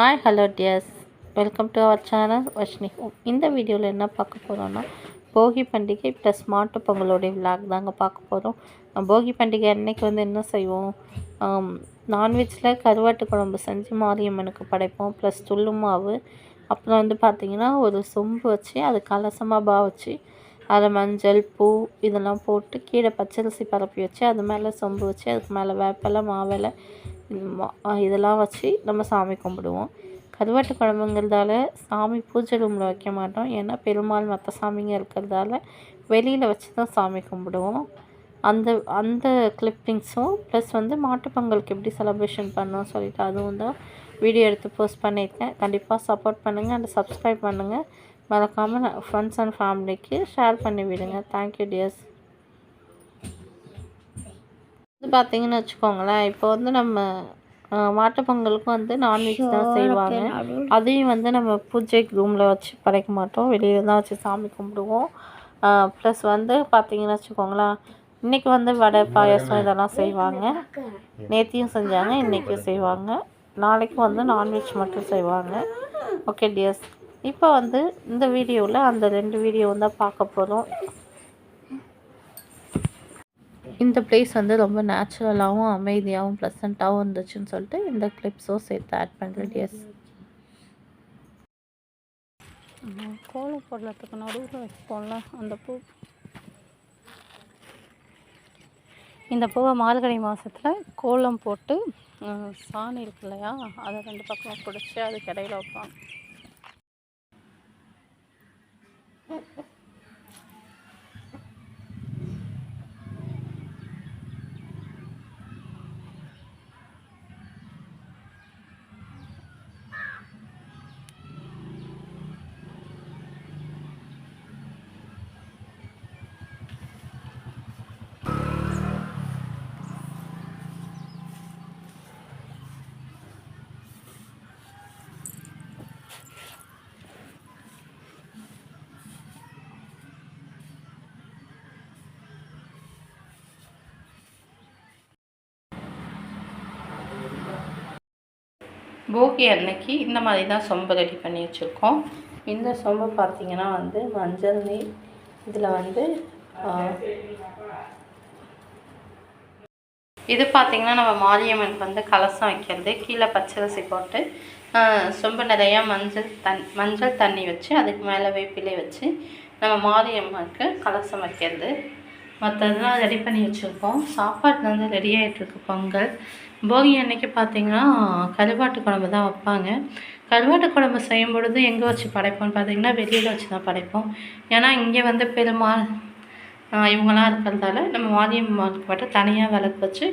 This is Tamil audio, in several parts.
Hi hello dears welcome to our channel Varshini home இந்த வீடியோவில் என்ன பார்க்க போகிறோன்னா போகி பண்டிகை ப்ளஸ் மாட்டு பொங்கலோடைய விளாக் தாங்க பார்க்க போகிறோம் போகி பண்டிகை அன்னைக்கு வந்து என்ன செய்வோம்? நான்வெஜ்ஜில் கருவாட்டு குழம்பு செஞ்சு மாரியம்மனுக்கு படைப்போம் ப்ளஸ் துள்ளு மாவு. அப்புறம் வந்து பார்த்திங்கன்னா ஒரு சொம்பு வச்சு அது கலசமாக பா வச்சு அதில் மஞ்சள் பூ இதெல்லாம் போட்டு கீழே பச்சரிசி பரப்பி வச்சு அது மேலே சொம்பு வச்சு அதுக்கு மேலே வேப்பிலை மாவிலை இதெல்லாம் வச்சு நம்ம சாமி கும்பிடுவோம். கருவாட்டு குழம்புங்கிறதால சாமி பூஜை ரூமில் வைக்க மாட்டோம். ஏன்னா பெருமாள் மற்ற சாமிங்க இருக்கிறதால வெளியில் வச்சு தான் சாமி கும்பிடுவோம். அந்த அந்த கிளிப்பிங்ஸும் ப்ளஸ் வந்து மாட்டுப் பொங்கலுக்கு எப்படி செலப்ரேஷன் பண்ணோம் சொல்லிட்டு அதுவும் தான் வீடியோ எடுத்து போஸ்ட் பண்ணியிருக்கேன். கண்டிப்பாக சப்போர்ட் பண்ணுங்கள் அண்ட் சப்ஸ்கிரைப் பண்ணுங்கள் மறக்காமல் ஃப்ரெண்ட்ஸ் அண்ட் ஃபேமிலிக்கு ஷேர் பண்ணி விடுங்க தேங்க்யூ டியர்ஸ் வந்து பார்த்தீங்கன்னு வச்சுக்கோங்களேன். இப்போ வந்து நம்ம மாட்டுப் பொங்கலுக்கும் வந்து நான்வெஜ் தான் செய்வாங்க. அதையும் வந்து நம்ம பூஜை ரூமில் வச்சு படைக்க மாட்டோம். வெளியில் தான் வச்சு சாமி கும்பிடுவோம். ப்ளஸ் வந்து பார்த்தீங்கன்னு வச்சுக்கோங்களேன் இன்றைக்கி வந்து வடை பாயாசம் இதெல்லாம் செய்வாங்க. நேத்தியும் செஞ்சாங்க இன்றைக்கும் செய்வாங்க. நாளைக்கு வந்து நான்வெஜ் மட்டும் செய்வாங்க. ஓகே டியர்ஸ் இப்போ வந்து இந்த வீடியோவில் அந்த ரெண்டு வீடியோ தான் பார்க்க போகிறோம் இந்த பிளேஸ் வந்து ரொம்ப நேச்சுரலாகவும் அமைதியாகவும் ப்ளசண்ட்டாகவும் இருந்துச்சுன்னு சொல்லிட்டு இந்த கிளிப்ஸும் சேர்த்து ஆட் பண்ணுறேன் எஸ் கோலம் போடலத்துக்கு நடுவில் வைப்போம்ல அந்த பூ. இந்த பூவை மார்கழி மாதத்தில் கோலம் போட்டு சாணி இருக்கு இல்லையா அதை ரெண்டு பக்கமும் பிடிச்சி அதுக்கு இடையில வைப்பாங்க போகி அன்னைக்கு இந்த மாதிரி தான் சொம்பு ரெடி பண்ணி வச்சுருக்கோம். இந்த சொம்பு பார்த்திங்கன்னா வந்து மஞ்சள் நீர் இதில் வந்து இது பார்த்திங்கன்னா நம்ம மாரியம்மனுக்கு வந்து கலசம் வைக்கிறது கீழே பச்சரிசி போட்டு சொம்பு நிறையா மஞ்சள் தண் மஞ்சள் தண்ணி வச்சு அதுக்கு மேலே வேப்பிலை வச்சு நம்ம மாரியம்மனுக்கு கலசம் வைக்கிறது. மற்றதெல்லாம் ரெடி பண்ணி வச்சுருக்கோம். சாப்பாடு வந்து ரெடி ஆகிட்டுருக்கு பொங்கல். போகி அன்னைக்கு பார்த்திங்கன்னா கருவாட்டு குழம்பு தான் வைப்பாங்க. கருவாட்டு குழம்பு செய்யும் பொழுது எங்கே வச்சு படைப்போம்னு பார்த்திங்கன்னா வெளியில் வச்சு தான் படைப்போம். ஏன்னா இங்கே வந்து பெருமாள் இவங்களாம் இருக்கிறதால நம்ம மாரியம்மாவுக்கு மட்டும் தனியாக விளக்கு வச்சு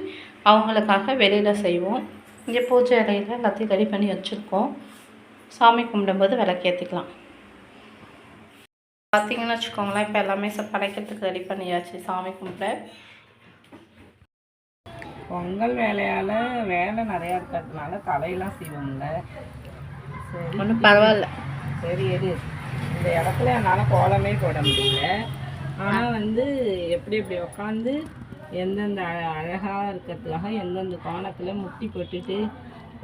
அவங்களுக்காக வெளியில் செய்வோம். இங்கே பூஜை அறையில் எல்லாத்தையும் ரெடி பண்ணி வச்சுருக்கோம். சாமி கும்பிடும்போது விளக்கேற்றிக்கலாம் பார்த்திங்கன்னு வச்சுக்கோங்களேன் இப்போ எல்லாமே படைக்கிறதுக்கு ரெடி பண்ணியாச்சு சாமி கும்பிட. பொங்கல் வேலையால் வேலை நிறையா இருக்கிறதுனால தலையெல்லாம் செய்வோம்ல சரி ஒன்றும் பரவாயில்ல. சரி எது இந்த இடத்துல என்னால் கோலமே போட முடியல. ஆனால் வந்து எப்படி எப்படி உட்காந்து எந்தெந்த அழகாக இருக்கிறதுக்காக எந்தெந்த கோணத்தில் முட்டி போட்டுட்டு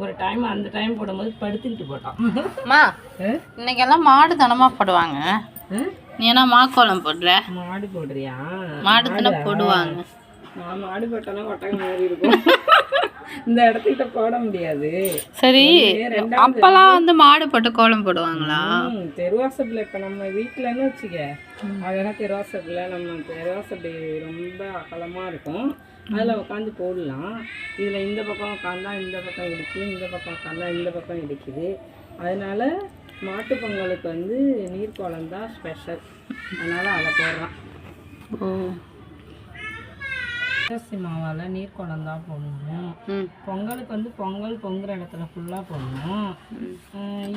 ஒரு டைம் அந்த டைம் போடும்போது படுத்துக்கிட்டு போட்டோம். இன்னைக்கெல்லாம் மாடு தனமாக போடுவாங்க? நீ ஏன்னா மாக்கோலம் போடுற மாடு போடுறியா? மாடு தானே போடுவாங்க. நான் மாடு போட்டோன்னா ஒட்டகம் மாதிரி இருக்கும். இந்த இடத்துக்கிட்ட போட முடியாது. சரி அப்பெல்லாம் வந்து மாடு போட்டு கோலம் போடுவாங்களா? தெருவாசப்பில் இப்போ நம்ம வீட்டிலன்னு வச்சுக்க அழகாக தெருவாசப்பில் நம்ம தெருவாசப்படி ரொம்ப அகலமாக இருக்கும். அதில் உட்காந்து போடலாம். இதில் இந்த பக்கம் உட்காந்தா இந்த பக்கம் இடிக்குது இந்த பக்கம் உட்காந்தா இந்த பக்கம் இடிக்குது. அதனால மாட்டு பொங்கலுக்கு வந்து நீர்க்கோலம் தான் ஸ்பெஷல் அதனால் அதை போடுறான் ஓ. அரிசி மாவால் நீர்க்குழம்பு தான் போடணும். பொங்கலுக்கு வந்து பொங்கல் பொங்குற இடத்துல ஃபுல்லாக போடணும்.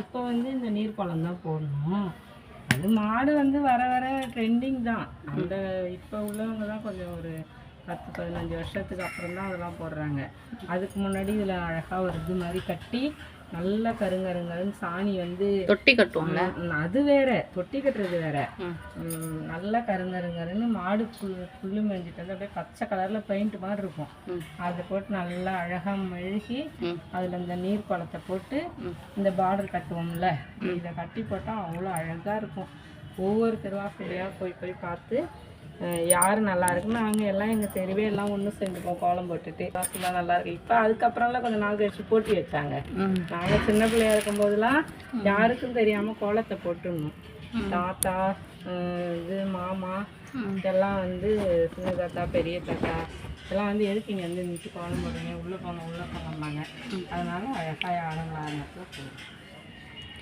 இப்போ வந்து இந்த நீர்க்குழம்பு தான் போடணும். அது மாடு வந்து வர வர ட்ரெண்டிங் தான். அந்த இப்போ உள்ளவங்க தான் கொஞ்சம் ஒரு பத்து பதினஞ்சு வருஷத்துக்கு அப்புறம் தான் அதெல்லாம் போடுறாங்க. அதுக்கு முன்னாடி இதில் அழகாக ஒரு இது மாதிரி கட்டி நல்லா கருங்கருங்கருன்னு சாணி வந்து தொட்டி கட்டுவோம்ல? அது வேற. தொட்டி கட்டுறது வேற. நல்லா கருங்கருங்கருன்னு மாடு புல் புல்லு மேய்ஞ்சிட்டு வந்து அப்படியே பச்சை கலர்ல பெயிண்ட் மாதிரி இருக்கும். அதை போட்டு நல்லா அழகா மெழுகி. அதுல இந்த நீர் குளத்தை போட்டு. இந்த பார்டர் கட்டுவோம்ல. இதை கட்டி போட்டா அவ்வளோ அழகா இருக்கும். ஒவ்வொரு திருவாசலையா போய் போய் பார்த்து யாரு நல்லா இருக்குன்னு நாங்க எல்லாம் எங்க தெருவே எல்லாம் ஒண்ணு சேர்ந்துப்போம் கோலம் போட்டுட்டு. வாசலாம் நல்லா இருக்கு. இப்ப அதுக்கப்புறம்லாம் கொஞ்சம் நாள் கழிச்சு போட்டி வச்சாங்க. ம். நாங்க சின்ன பிள்ளையா இருக்கும் போதெல்லாம் யாருக்கும் தெரியாம கோலத்தை போட்டுடணும். தாத்தா இது மாமா இதெல்லாம் வந்து சின்ன தாத்தா பெரிய தாத்தா இதெல்லாம் வந்து எதுக்கு இங்க வந்து நின்று கோலம் போடுறீங்க? உள்ள போங்க உள்ள போங்கம்பாங்க. அதனால அழகா யாரும் ஆரம்பத்தில் போகும்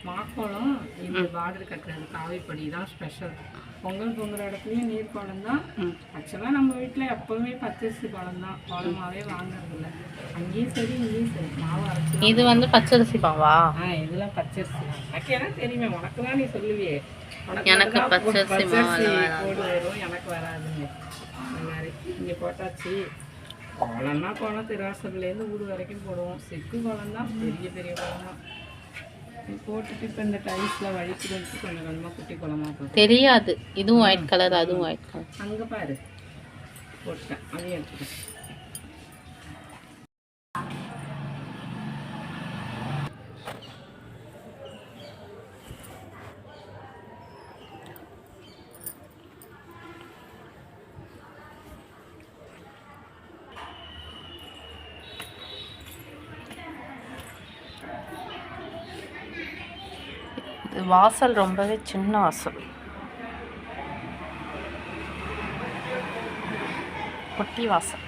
மாக்கோளம் இந்த பார்டர் கட்டுறது காவிப்படி தான் ஸ்பெஷல் பொங்கல் பொங்குற இடத்துலையும் நீர் கோலம் தான். ஆக்சுவலாக நம்ம வீட்டில் எப்போவுமே பச்சரிசி கோலம் தான். கோலமாவே வாங்குறது இல்லை அங்கேயும் சரி இங்கேயும் சரி. மாவு அரைச்சி இது வந்து பச்சரிசி மாவா? ஆ இதெல்லாம் பச்சரிசி எனக்கு என்ன தெரியுமே? உனக்கு தான் நீ சொல்லுவியே. எனக்கு பச்சரிசி வராது. போடு வரும். எனக்கு வராதுங்க. அந்த மாதிரி. இங்கே போட்டாச்சு. கோலம்னா கோலம் திருவாசல்லேருந்து வீடு வரைக்கும் போடுவோம். செக்கு கோலம் தான். பெரிய பெரிய கோலம் தான் போட்டுட்டு இப்போ இந்த டைல்ஸில் வழிக்கு வச்சு கொஞ்சம் கொஞ்சமாக குட்டி கோலமாக போட்டு. தெரியாது. இதுவும் ஒயிட் கலர் அதுவும் ஒயிட் கலர் அங்கே பாரு. போட்டேன் அதையும் எடுத்துக்கிட்டேன் வாசல் ரொம்பவே சின்ன வாசல். குட்டி வாசல்.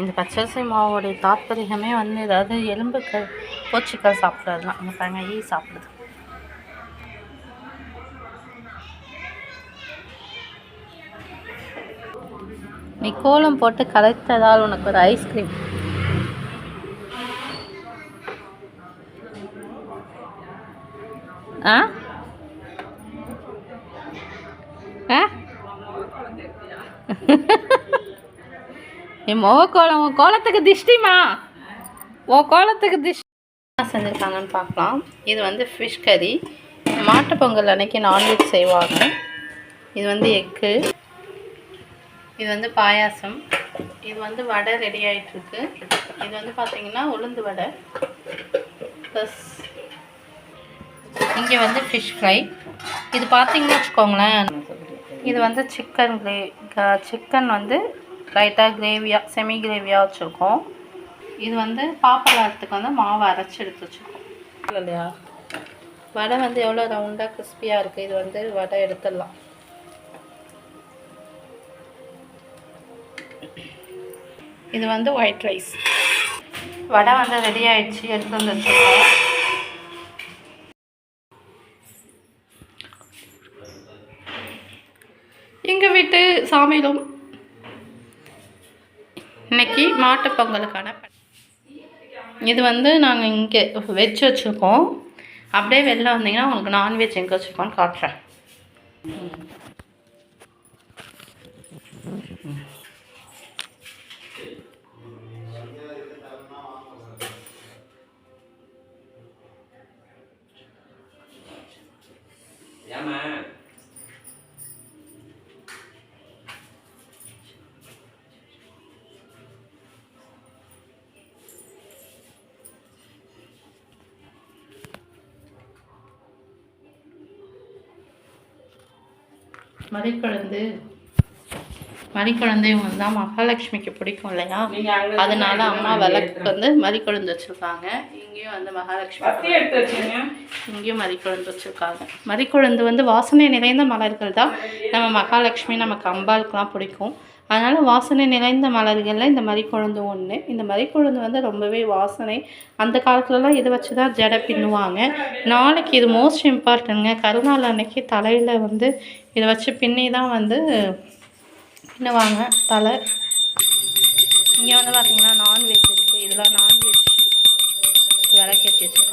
இந்த பச்சரிசி மாவோடைய தாத்பரிகமே வந்து ஏதாவது எலும்புக்கள் பூச்சிக்கள் சாப்பிட்றது தான் இந்த பாருங்க ஈ சாப்பிடுது. நீ கோலம் போட்டு கலைத்ததால் உனக்கு ஒரு ஐஸ்கிரீம் ஆ ஆ என் கோலம் உன் கோலத்துக்கு திஷ்டிமா? உன் கோலத்துக்கு திஷ்டி என்ன செஞ்சுருக்காங்கன்னு பார்க்கலாம். இது வந்து ஃபிஷ் கறி மாட்டுப் பொங்கல் அன்னைக்கு நான்வெஜ் செய்வாங்க. இது வந்து எக்கு. இது வந்து பாயாசம். இது வந்து வடை ரெடி ஆகிட்டுருக்கு இது வந்து பார்த்திங்கன்னா உளுந்து வடை. ப்ளஸ் இங்கே வந்து ஃபிஷ் ஃப்ரை இது பார்த்தீங்கன்னு வச்சுக்கோங்களேன். இது வந்து சிக்கன் கிரே சிக்கன் வந்து லைட்டாக கிரேவியாக செமி கிரேவியாக வச்சுருக்கோம். இது வந்து பாப்பலாரத்துக்கு வந்து மாவு அரைச்சி எடுத்து வச்சுருக்கோம். இல்லையா? வடை வந்து எவ்வளோ ரவுண்டாக கிறிஸ்பியாக இருக்குது இது வந்து வடை எடுத்துடலாம். இது வந்து ஒயிட் ரைஸ் வடை வந்து ரெடி ஆயிடுச்சு எடுத்து வந்து வச்சுருக்கோம். எங்கள் வீட்டு சாமியிலும் இன்னைக்கு மாட்டுப்பொங்கலுக்கான இது வந்து நாங்கள் இங்கே வெஜ் வச்சுருக்கோம். அப்படியே வெளில வந்தீங்கன்னா உங்களுக்கு நான்வெஜ் எங்கே வச்சுருக்கோன்னு காட்டுறேன். மறிக்குழந்து மறிக்குழந்து இவங்க தான் மகாலட்சுமிக்கு பிடிக்கும் இல்லையா? அதனால அம்மா விளக்கு வந்து மறிக்குழந்து வச்சுருக்காங்க. இங்கேயும் வந்து மகாலட்சுமி இங்கேயும் மறிக்குழந்து வச்சுருக்காங்க. மறிக்குழந்து வந்து வாசனை நிறைந்த மலர்கள் தான் நம்ம மகாலட்சுமி நமக்கு அம்பாளுக்குலாம் பிடிக்கும். அதனால் வாசனை நிறைந்த மலர்களில் இந்த மாதிரி ஒன்று இந்த மாதிரி வந்து ரொம்பவே வாசனை. அந்த காலத்துலலாம் இதை வச்சு தான் ஜடை பின்னுவாங்க. நாளைக்கு இது மோஸ்ட் இம்பார்ட்டன்ங்க கருநாள் அன்னைக்கு தலையில் வந்து இதை வச்சு பின்னி தான் வந்து பின்னுவாங்க. தலை. இங்கே வந்து பார்த்திங்கன்னா நான்வெஜ் இருக்குது இதெல்லாம் நான்வெஜ் விளக்கேற்றி வச்சு